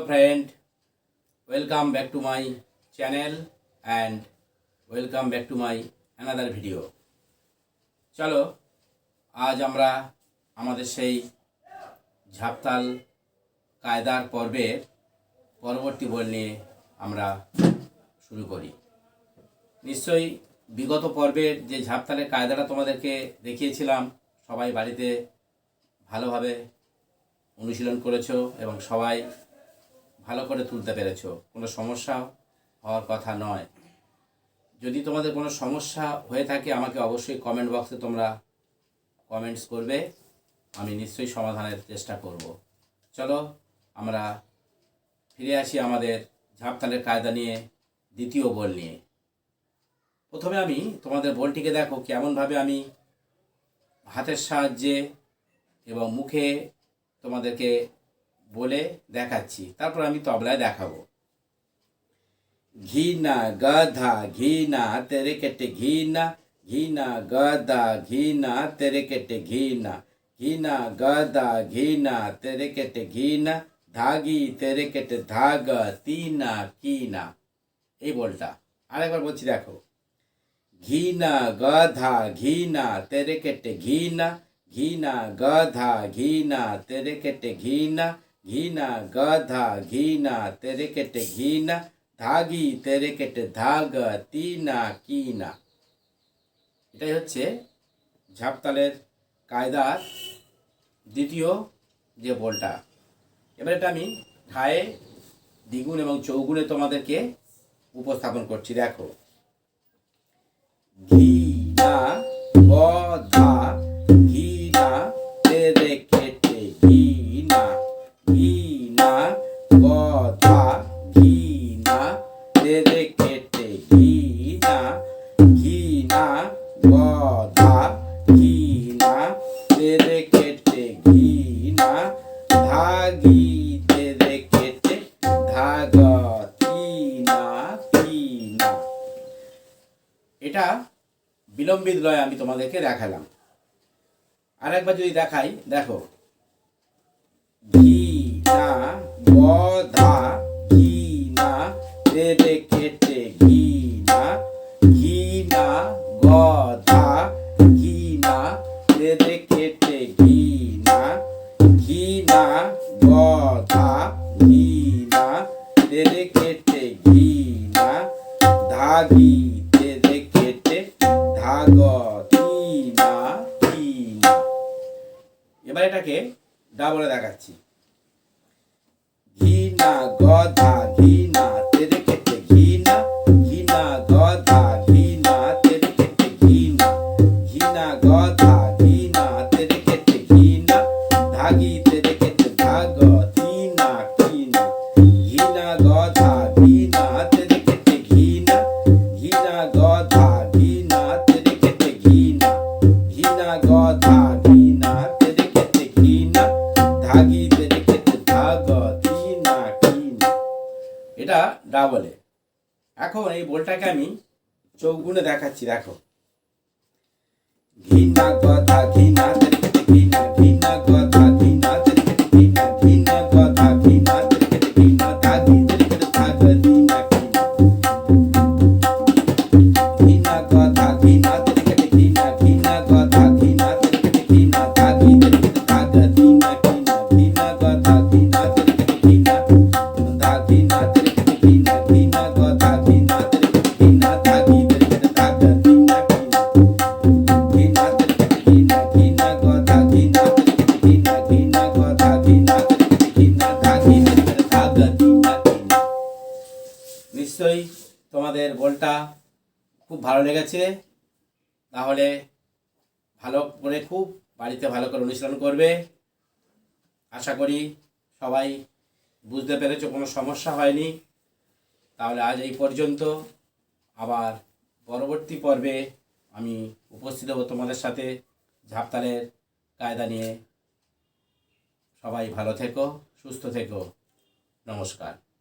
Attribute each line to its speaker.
Speaker 1: friend. Welcome back to my channel and welcome back to my another video. চলো, আজ আমরা আমাদের সেই ঝাপতাল কায়দার পর্বের পরবর্তী বল নিয়ে আমরা শুরু করি। নিশ্চয়ই বিগত পর্বের যে ঝাপতালের কায়দাটা তোমাদেরকে দেখিয়েছিলাম, সবাই বাড়িতে ভালোভাবে অনুশীলন করেছ এবং সবাই ভালো করে তুলতে পেরেছ। কোনো সমস্যা হওয়ার কথা নয়। যদি তোমাদের কোনো সমস্যা হয়ে থাকে, আমাকে অবশ্যই কমেন্ট বক্সে তোমরা কমেন্টস করবে। আমি নিশ্চয়ই সমাধানের চেষ্টা করব। চলো, আমরা ফিরে আসি আমাদের ঝাপতালের কায়দা নিয়ে, দ্বিতীয় বল নিয়ে। প্রথমে আমি তোমাদের বলটিকে দেখো, কেমনভাবে আমি হাতের সাহায্যে এবং মুখে তোমাদেরকে বলে দেখাচ্ছি। তারপর আমি তবলায় দেখাবো। ঘিনা গাধা, ঘিনা তেরে কেটে ঘিনা ঘিনা গাধা, ঘিনা তেরে কেটে ঘিনা ঘিনা গাধা, ঘিনা তেরে কেটে ঘিনা, ধাগি তেরে কেটে ধাগ, তিনা কিনা। এই বলটা। আরেকবার বলছি, দেখো। ঘিনা গাধা, ঘিনা তেরে কেটে ঘিনা ঘিনা গাধা, ঘিনা তেরে কেটে ঘিনা ঘিনা, গাধা, ঘিনা তেরে কেটে ঘিনা, ধাগি তেরে কেটে ধাগ, তিনা, কিনা। এটাই হচ্ছে ঝাপতালের কায়দার দ্বিতীয় যে বলটা। এবার এটা আমি ঠায়ে দ্বিগুণ এবং চৌগুণে তোমাদেরকে উপস্থাপন করছি। দেখো। কেটে তেরে কেটে ধাগি কেটে ধাগ তিনা তিনা এটা বিলম্বিত লয় আমি তোমাদেরকে দেখালাম। আরেকবার যদি দেখাই, দেখো, ঘি রেড়ে কেটে ঘি না ঘি না গধা ঘি না ঘি না ধাগি তেরে কেটে ধাগ তিনা তিনা এবার এটাকে দেখাচ্ছি। ঘিনা ঘিনা গধা ঘিনা তেরে কেটে ঘিনা ঘিনা গধা এই বলটাকে আমি চৌগুণে দেখাচ্ছি দেখো। ঘিনা ঘি ঘিনা নিশ্চয়ই তোমাদের বলটা খুব ভালো লেগেছে। তাহলে ভালো করে খুব বাড়িতে ভালো করে অনুশীলন করবে। আশা করি সবাই বুঝতে পেরেছ, কোনো সমস্যা হয়নি। তাহলে আজ এই পর্যন্ত। আবার পরবর্তী পর্বে আমি উপস্থিত হব তোমাদের সাথে ঝাপতালের কায়দা নিয়ে। সবাই ভালো থেকো, সুস্থ থেকো। নমস্কার।